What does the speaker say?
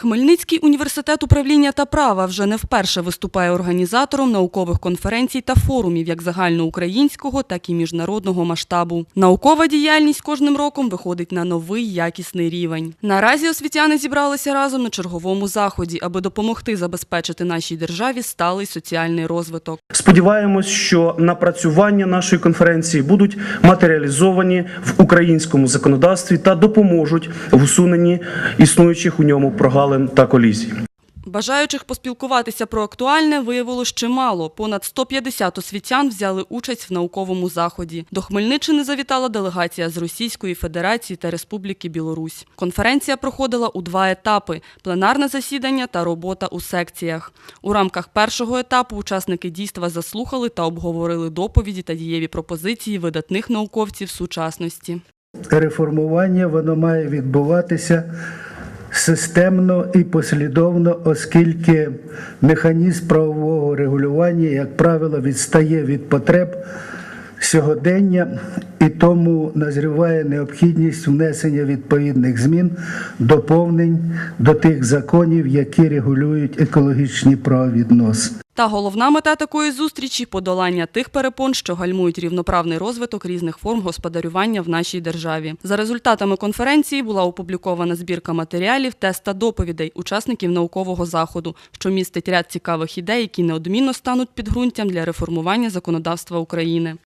Хмельницький університет управління та права вже не вперше виступає організатором наукових конференцій та форумів як загальноукраїнського, так і міжнародного масштабу. Наукова діяльність кожним роком виходить на новий якісний рівень. Наразі освітяни зібралися разом на черговому заході, аби допомогти забезпечити нашій державі сталий соціальний розвиток. Сподіваємось, що напрацювання нашої конференції будуть матеріалізовані в українському законодавстві та допоможуть в усуненні існуючих у ньому прогалин та колізій. Бажаючих поспілкуватися про актуальне виявилось чимало. Понад 150 освітян взяли участь в науковому заході. До Хмельниччини завітала делегація з Російської Федерації та Республіки Білорусь. Конференція проходила у два етапи: пленарне засідання та робота у секціях. У рамках першого етапу учасники дійства заслухали та обговорили доповіді та дієві пропозиції видатних науковців сучасності. реформування воно має відбуватися системно і послідовно, оскільки механізм правового регулювання, як правило, відстає від потреб сьогодення, і тому назріває необхідність внесення відповідних змін, доповнень до тих законів, які регулюють екологічні правовідносини. Та головна мета такої зустрічі подолання тих перепон, що гальмують рівноправний розвиток різних форм господарювання в нашій державі. За результатами конференції була опублікована збірка матеріалів, тест та доповідей учасників наукового заходу, що містить ряд цікавих ідей, які неодмінно стануть підґрунтям для реформування законодавства України.